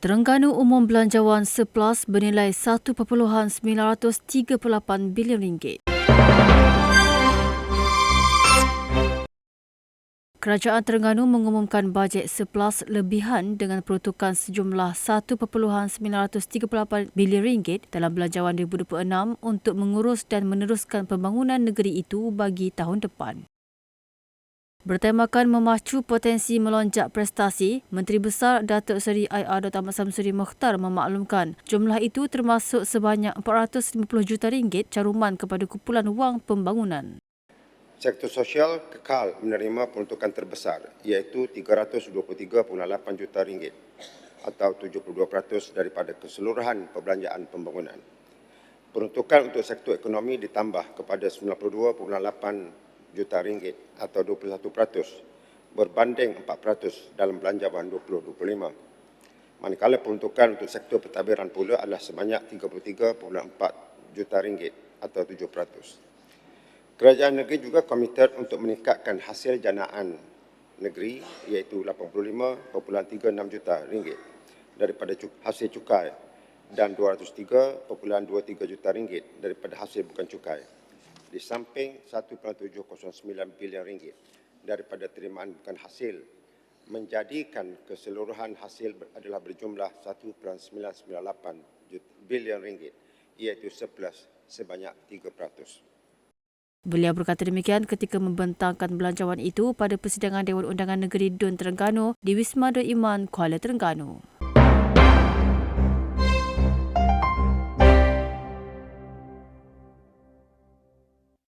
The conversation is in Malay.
Terengganu Umum Belanjawan Surplus bernilai 1.938 bilion ringgit. Kerajaan Terengganu mengumumkan bajet surplus lebihan dengan peruntukan sejumlah 1.938 bilion ringgit dalam Belanjawan 2026 untuk mengurus dan meneruskan pembangunan negeri itu bagi tahun depan. Bertemakan memacu potensi melonjak prestasi, Menteri Besar Datuk Seri IR Dr. Ahmad Samsuri Mokhtar memaklumkan jumlah itu termasuk sebanyak 450 juta ringgit caruman kepada kumpulan wang pembangunan. Sektor sosial kekal menerima peruntukan terbesar iaitu 323.8 juta ringgit atau 72% daripada keseluruhan perbelanjaan pembangunan. Peruntukan untuk sektor ekonomi ditambah kepada 92.8 juta ringgit atau 21% berbanding 4% dalam belanjawan 2025. Manakala peruntukan untuk sektor pentadbiran pula adalah sebanyak 33.4 juta ringgit atau 7%. Kerajaan negeri juga komited untuk meningkatkan hasil janaan negeri iaitu 85.36 juta ringgit daripada hasil cukai dan 203.23 juta ringgit daripada hasil bukan cukai. Di samping 1.709 bilion ringgit daripada terimaan bukan hasil menjadikan keseluruhan hasil adalah berjumlah 1.998 bilion ringgit iaitu surplus sebanyak 3%. Beliau berkata demikian ketika membentangkan belanjawan itu pada persidangan Dewan Undangan Negeri Dun Terengganu di Wisma Dun Iman, Kuala Terengganu.